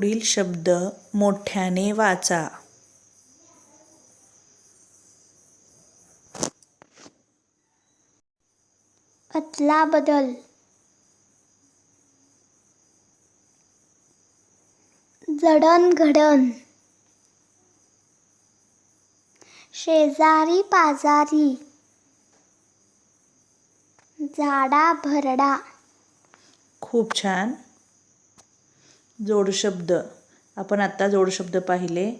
पुढील शब्द मोठ्याने वाचा. अदला बदल. जडणघडण शेजारी पाजारी. झाडा भरडा. खूप छान. जोडशब्द आपण आत्ता जोडशब्द पाहिले.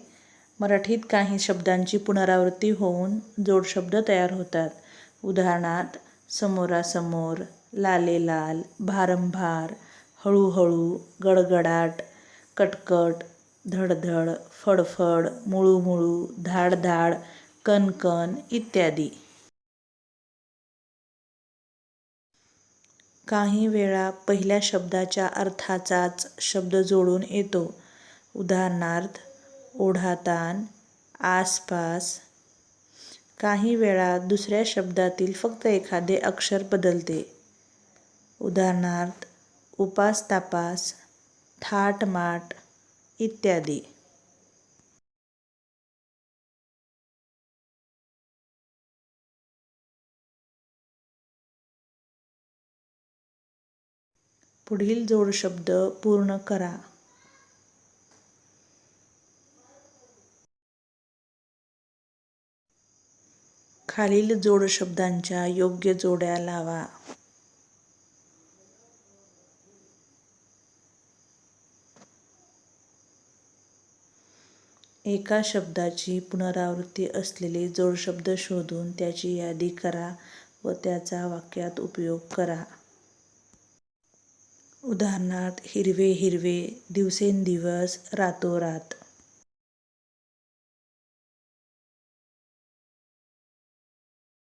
मराठीत काही शब्दांची पुनरावृत्ती होऊन जोडशब्द तयार होतात. उदाहरणार्थ समोरासमोर लालेलाल भारंभार हळूहळू गडगडाट कटकट धडधड फडफड मुळूमुळू धाडधाड कणकण इत्यादी. काही वेळा पहिल्या शब्दाच्या अर्थाचाच शब्द जोडून येतो. उदाहरणार्थ ओढाताण आसपास. काही वेळा दुसऱ्या शब्दातील फक्त एखादे अक्षर बदलते. उदाहरणार्थ उपास तापास थाटमाट इत्यादी. पुढील जोडशब्द पूर्ण करा. खालील जोडशब्दांच्या योग्य जोड्या लावा. एका शब्दाची पुनरावृत्ती असलेले जोडशब्द शोधून त्याची यादी करा व त्याचा वाक्यात उपयोग करा. उदाहरणार्थ हिरवे हिरवे दिवसेंदिवस रातोरात.